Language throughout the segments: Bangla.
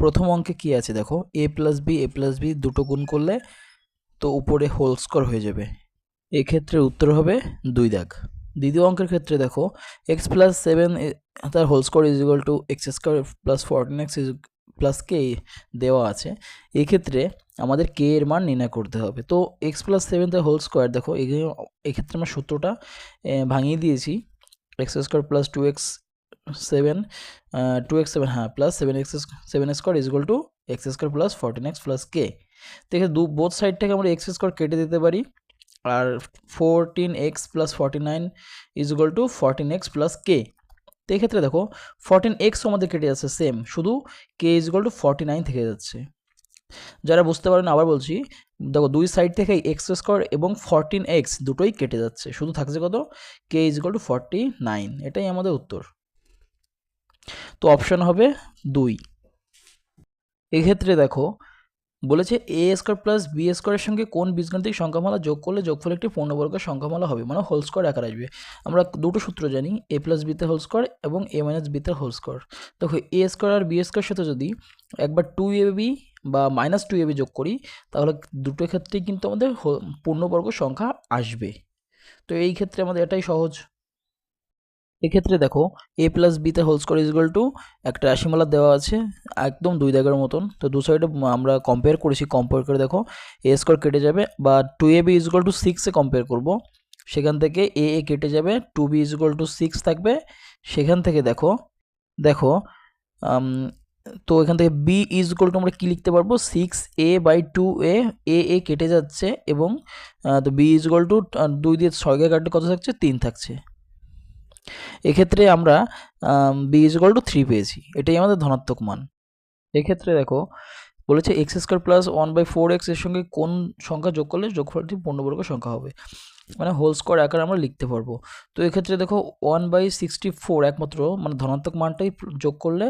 প্রথম অঙ্কে কি আছে দেখো? A plus B A plus B দুটো গুণ করলে তো উপরে হোল স্কোয়ার হয়ে যাবে। এক্ষেত্রে উত্তর হবে দুই দাগ। দ্বিতীয় অঙ্কের ক্ষেত্রে দেখো এক্স প্লাস সেভেন তার whole square is equal to X square plus fourteen X is plus K দেওয়া আছে। এক্ষেত্রে আমাদের কে এর মান নির্ণয় করতে হবে। তো এক্স প্লাস সেভেন তার হোল স্কোয়ার দেখো এক্ষেত্রে আমরা সূত্রটা ভাঙিয়ে দিয়েছি। X square plus two X seven two X seven হ্যাঁ plus seven X seven square is equal to X square plus fourteen X plus K এখানে দু বোথ সাইড থেকে আমরা এক্স স্কোয়ার কেটে দিতে পারি, আর fourteen X plus forty nine is equal to fourteen X plus K তো এক্ষেত্রে দেখো ফর্টিন এক্সও আমাদের কেটে যাচ্ছে সেম শুধু K is equal to forty nine থেকে যাচ্ছে। যারা বুঝতে পারেন, আবার বলছি, দেখো দুই সাইড থেকে এক্স স্কোয়ার এবং ফরটিন এক্স দুটোই কেটে যাচ্ছে, শুধু থাকছে কত? K is equal to forty nine এটাই আমাদের উত্তর। তো অপশন হবে দুই। এক্ষেত্রে দেখো, বলেছে এ স্কোয়ার প্লাস বি স্কোয়ারের সঙ্গে কোন বীজগাণিতিক সংখ্যামালা যোগ করলে যোগফল একটি পূর্ণবর্গের সংখ্যামালা হবে? মানে হোল স্কোয়ার আকার আসবে। আমরা দুটো সূত্র জানি এ প্লাস বিতে হোল স্কোয়ার এবং এ মাইনাস বিতে হোল স্কোয়ার দেখো এ স্কোয়ার আর বি স্কোয়ার সাথে যদি একবার টু এ বি বা মাইনাস টু এ বি যোগ করি, তাহলে দুটো ক্ষেত্রেই কিন্তু আমাদের পূর্ণবর্গ সংখ্যা আসবে। তো এই ক্ষেত্রে আমাদের এটাই সহজ। এক্ষেত্রে দেখো এ প্লাস বিতে হোল স্কোয়ার ইজুয়াল টু একটা রাশিমালা দেওয়া আছে, একদম দুই দাগের মতন। তো দু সাইডে আমরা কম্পেয়ার করেছি কম্পেয়ার করে দেখো এ স্কোয়ার কেটে যাবে বা two A B equal to সিক্সে কম্পেয়ার করব। সেখান থেকে এ এ কেটে যাবে two B equal to six থাকবে। সেখান থেকে দেখো দেখো তো এখান থেকে বি ইজ ইকুয়াল টু আমরা কী লিখতে পারব? Six A by two A A A কেটে যাচ্ছে এবং তো বি ইজ ইকুয়াল টু দুই দিয়ে ছয়কে কাটলে কত থাকছে? তিন থাকছে। এক্ষেত্রে আমরা বি ইজ টু থ্রি পেয়েছি। এটাই আমাদের ধনাত্মক মান। এক্ষেত্রে দেখো, বলেছে X square plus one by four এক্সের সঙ্গে কোন সংখ্যা যোগ করলে যোগফলটি পূর্ণবর্গ সংখ্যা হবে? মানে হোল স্কোয়ার আকারে আমরা লিখতে পারব। তো এক্ষেত্রে দেখো ওয়ান বাই সিক্সটি ফোর একমাত্র মানে ধনাত্মক মানটাই যোগ করলে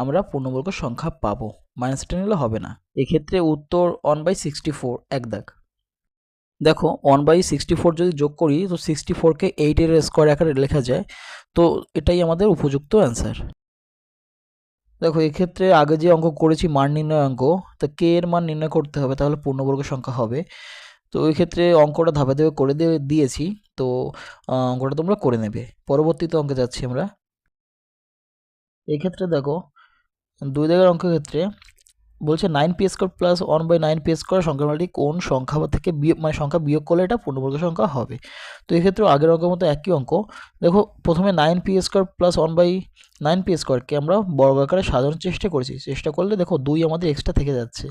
আমরা পূর্ণবর্গ সংখ্যা পাবো। মাইনাসটা নিলে হবে না। এক্ষেত্রে উত্তর ওয়ান বাই সিক্সটি ফোর এক দাগ। দেখো ওয়ান বাই সিক্সটি ফোর যদি যোগ করি, তো সিক্সটি ফোরকে এইটের স্কোয়ার আকারে লেখা যায়, তো এটাই আমাদের উপযুক্ত অ্যান্সার দেখো এক্ষেত্রে আগে যে অঙ্ক করেছি, মান নির্ণয় অঙ্ক, তা কে এর মান নির্ণয় করতে হবে? তাহলে পূর্ণবর্গ সংখ্যা হবে। তো ওই ক্ষেত্রে অঙ্কটা ধাপে ধাপে করে দিয়ে, দিয়েছি, তো অঙ্কটা তোমরা করে নেবে। পরবর্তীতে অঙ্কে যাচ্ছি আমরা। এই ক্ষেত্রে দেখো, দুই দাগের অঙ্কের ক্ষেত্রে বলছে nine P square plus one by nine P square সংখ্যামালাটি কোন সংখ্যা থেকে বিয়োগ মানে সংখ্যা বিয়োগ করলে এটা পূর্ণবর্গ সংখ্যা হবে? তো এক্ষেত্রে আগের অঙ্কের মতো একই অঙ্ক। দেখো, প্রথমে nine P square plus one by nine P স্কোয়ারকে আমরা বর্গ আকারে সাজানোর চেষ্টা করেছি। চেষ্টা করলে দেখো দুই আমাদের এক্সট্রা থেকে যাচ্ছে।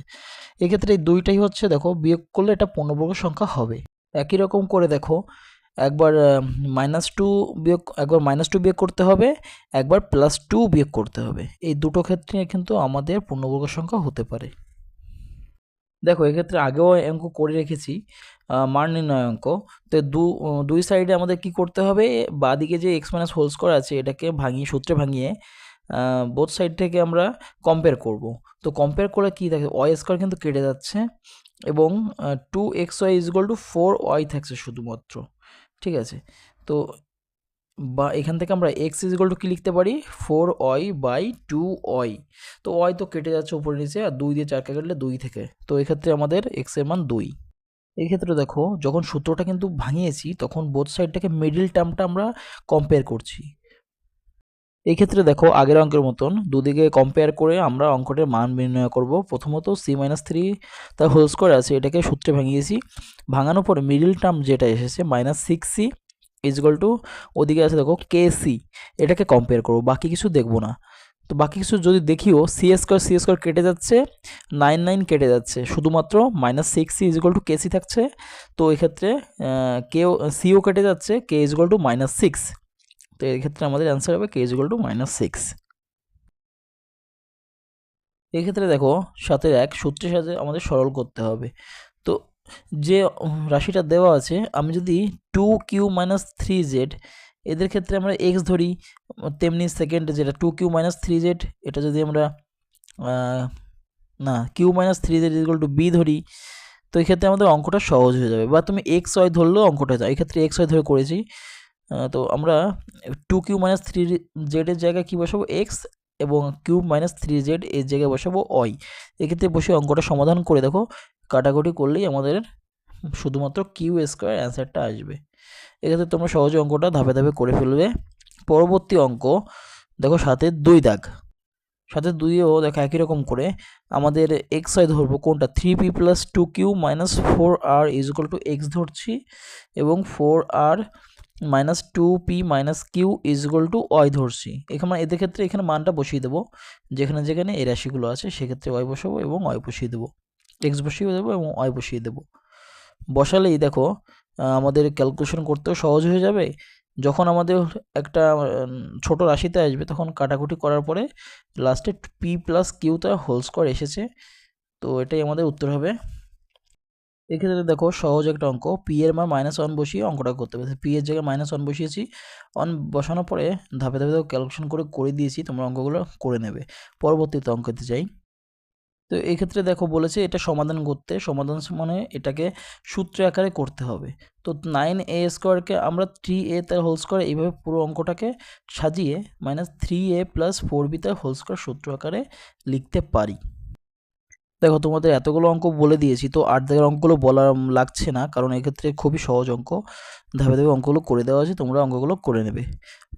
এক্ষেত্রে এই দুইটাই হচ্ছে, দেখো, বিয়োগ করলে এটা পূর্ণবর্গ সংখ্যা হবে। একই রকম করে দেখো একবার মাইনাস টু বিয়োগ, একবার মাইনাস টু বিয়োগ করতে হবে, একবার প্লাস টু বিয়োগ করতে হবে। এই দুটো ক্ষেত্রে কিন্তু আমাদের পূর্ণবর্গ সংখ্যা হতে পারে। দেখো, এক্ষেত্রে আগেও অঙ্ক করে রেখেছি মান নির্ণয় অঙ্ক। তো দু, দুই সাইডে আমাদের কি করতে হবে? বাঁদিকে যে এক্স মাইনাস হোল স্কোয়ার আছে, এটাকে ভাঙিয়ে, সূত্রে ভাঙিয়ে বোথ সাইড থেকে আমরা কম্পেয়ার করব। তো কম্পেয়ার করে কি থাকে ওয়াই স্কোয়ার কিন্তু কেটে যাচ্ছে এবং two X Y is to four Y থাকছে শুধুমাত্র। ঠিক আছে? তো বা এখান থেকে আমরা এক্স ইজ টু কী লিখতে পারি? Four Y by two Y তো ওয়াই তো কেটে যাচ্ছে উপরে নিচে আর দুই দিয়ে চারকে কাটলে দুই থেকে। তো এক্ষেত্রে আমাদের এক্সের মান দুই। এক্ষেত্রে ক্ষেত্রে দেখো, যখন সূত্রটা কিন্তু ভাঙিয়েছি, তখন বোথ সাইডটাকে মিডিল টার্মটা আমরা কম্পেয়ার করছি। এই ক্ষেত্রে দেখো আগের অঙ্কের মতন দুদিকে কম্পেয়ার করে আমরা অঙ্কটার মান নির্ণয় করব। প্রথমত সি মাইনাস থ্রি তার হোল স্কোয়ার আছে, এটাকে সূত্রে ভাঙিয়েছি। ভাঙানোর পরে মিডিল টার্ম যেটা এসেছে minus six C is equal to ওদিকে আছে দেখো কে সি এটাকে কম্পেয়ার করব, বাকি কিছু দেখব না। তো বাকি কিছু যদি দেখিও সি স্কোয়ার সি স্কোয়ার কেটে যাচ্ছে নাইন নাইন কেটে যাচ্ছে, শুধুমাত্র minus six C is equal to KC থাকছে। তো এক্ষেত্রে কেও সিও কেটে যাচ্ছে K is equal to minus six তো এক্ষেত্রে আমাদের অ্যান্সার হবে K is equal to minus six এক্ষেত্রে দেখো সাথে এক সূত্রের সাথে আমাদের সরল করতে হবে। তো যে রাশিটা দেওয়া আছে, আমি যদি two Q minus three Z এদের ক্ষেত্রে আমরা এক্স ধরি, তেমনি সেকেন্ড যেটা two Q minus three Z এটা যদি আমরা না Q minus three Z equal to B ধরি, তো এই ক্ষেত্রে আমাদের অঙ্কটা সহজ হয়ে যাবে। বা তুমি এক্স ওয়াই ধরলেও অঙ্কটা যায়। এক্ষেত্রে এক্স ওয়াই ধরে করেছি। তো আমরা টু কিউ মাইনাস থ্রি জেডের জায়গায় কী বসাবো? এক্স এবং কিউব মাইনাস থ্রি জেড এর জায়গায় বসাবো অয় এক্ষেত্রে বসে অঙ্কটা সমাধান করে দেখো। কাটাকুটি করলেই আমাদের শুধুমাত্র কিউ স্কোয়ার অ্যান্সারটা আসবে। এক্ষেত্রে তোমরা সহজে অঙ্কটা ধাপে ধাপে করে ফেলবে। পরবর্তী অঙ্ক, দেখো সাথে দুই দাগ। সাথে দুইও দেখো একই রকম করে। আমাদের এক্স ওয়াই ধরবো কোনটা? Three P plus two Q minus four R is to X ধরছি এবং four R minus two P minus Q is equal to Y ধরছি। এখানে এদের ক্ষেত্রে এখানে মানটা বসিয়ে দেবো। যেখানে যেখানে এই রাশিগুলো আছে, সেক্ষেত্রে ওয়াই বসাবো এবং ওয়াই বসিয়ে দেবো। এক্স বসিয়ে দেবো এবং ওয়াই বসিয়ে দেবো। বসালেই দেখো আমাদের ক্যালকুলেশন করতেও সহজ হয়ে যাবে। যখন আমাদের একটা ছোট রাশিতে আসবে, তখন কাটাকুটি করার পরে লাস্টে পি প্লাস কিউতে হোল স্কোয়ার এসেছে। তো এটাই আমাদের উত্তর হবে। এক্ষেত্রে দেখো সহজ একটা অঙ্ক পি এর মান মাইনাস ওয়ান বসিয়ে অঙ্কটা করতে হবে। পি এর জায়গায় মাইনাস ওয়ান বসিয়েছি ওয়ান বসানোর পরে ধাপে ধাপে ক্যালকুলেশন করে করে দিয়েছি, তোমরা অঙ্কগুলো করে নেবে। পরবর্তীতে অঙ্কতে যাই। তো এক্ষেত্রে দেখো বলেছে এটা সমাধান করতে, সমাধান মানে এটাকে সূত্র আকারে করতে হবে। তো নাইন এ স্কোয়ারকে আমরা থ্রি এ তার হোল স্কোয়ার এইভাবে পুরো অঙ্কটাকে সাজিয়ে minus three A plus four B তার হোল স্কোয়ার সূত্র আকারে লিখতে পারি। দেখো, তোমাদের এতগুলো অঙ্ক বলে দিয়েছি, তো আট দাগের অঙ্কগুলো বলা লাগছে না, কারণ এক্ষেত্রে খুবই সহজ অঙ্ক। ধাপে ধাপে অঙ্কগুলো করে দেওয়া আছে, তোমরা অঙ্কগুলো করে নেবে।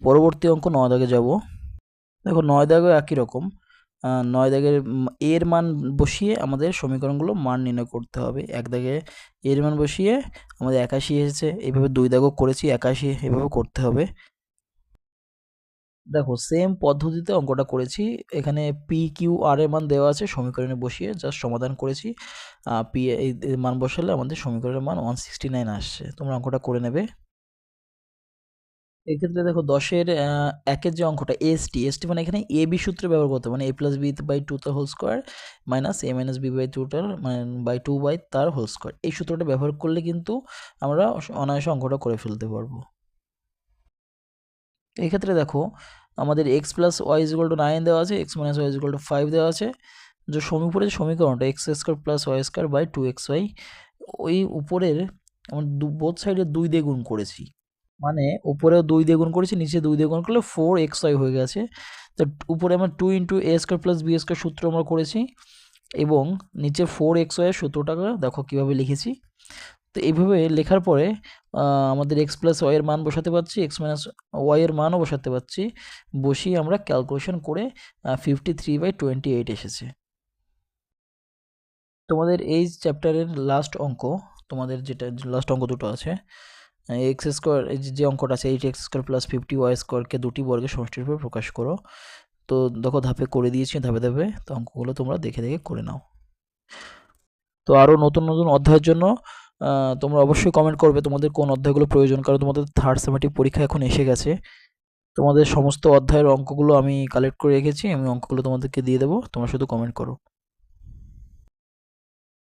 পরবর্তী অঙ্ক নয় দাগে যাব। দেখো, নয় দাগও একই রকম। নয় দাগের এর মান বসিয়ে আমাদের সমীকরণগুলো মান নির্ণয় করতে হবে। এক দাগে এর মান বসিয়ে আমাদের একাশি এসেছে এইভাবে দুই দাগও করেছি, একাশি এভাবে করতে হবে। দেখো সেম পদ্ধতিতে অঙ্কটা করেছি। এখানে পি কিউ আর এর মান দেওয়া আছে সমীকরণে বসিয়ে জাস্ট সমাধান করেছি। পি এই মান বসালে আমাদের সমীকরণের মান ওয়ান সিক্সটি নাইন আসছে। তোমরা অঙ্কটা করে নেবে। এক্ষেত্রে দেখো, দশের একের যে অঙ্কটা এস টি এস টি মানে এখানে এ বি সূত্র ব্যবহার করতে মানে A plus B by two তার whole square minus A minus B by টুটার মানে বাই টু বাই তার হোল স্কোয়ার এই সূত্রটা ব্যবহার করলে কিন্তু আমরা অনায়াসে অঙ্কটা করে ফেলতে পারব। এক্ষেত্রে দেখো, আমাদের X plus Y is to nine দেওয়া আছে X minus Y is to five দেওয়া আছে। যে সমীপুরে যে সমীকরণটা X square plus Y square by two X Y ওই উপরের আমরা বোথ সাইডে দুই দিয়ে গুণ করেছি। মানে উপরেও দুই দিয়ে গুণ করেছি, নিচে দুই দিয়ে গুণ করলে ফোর এক্স ওয়াই হয়ে গেছে। তো উপরে আমরা two into A square plus B square সূত্র আমরা করেছি এবং নিচে ফোর এক্স ওয়াই সূত্রটাকে দেখো কীভাবে লিখেছি। তো এইভাবে লেখার পরে আমাদের এক্স প্লাস ওয়াইয়ের মান বসাতে পারছি এক্স মাইনাস ওয়াইয়ের মানও বসাতে পারছি। বসিয়ে আমরা ক্যালকুলেশন করে fifty three by twenty eight এসেছে। তোমাদের এই চ্যাপ্টারের লাস্ট অঙ্ক, তোমাদের যেটা লাস্ট অঙ্ক দুটো আছে এক্স স্কোয়ার যে অঙ্কটা আছে eight X square plus fifty Y স্কোয়ারকে দুটি বর্গের সমষ্টির উপর প্রকাশ করো। তো দেখো, ধাপে করে দিয়েছি, ধাপে ধাপে তো অঙ্কগুলো তোমরা দেখে দেখে করে নাও। তো আরও নতুন নতুন অধ্যায়ের জন্য তোমরা অবশ্যই কমেন্ট করবে তোমাদের কোন অধ্যায়গুলো প্রয়োজন, কারণ তোমাদের থার্ড সেমেটিক পরীক্ষা এখন এসে গেছে। তোমাদের সমস্ত অধ্যায়ের অঙ্কগুলো আমি কালেক্ট করে রেখেছি, আমি অঙ্কগুলো তোমাদেরকে দিয়ে দেবো, তোমরা শুধু কমেন্ট করো।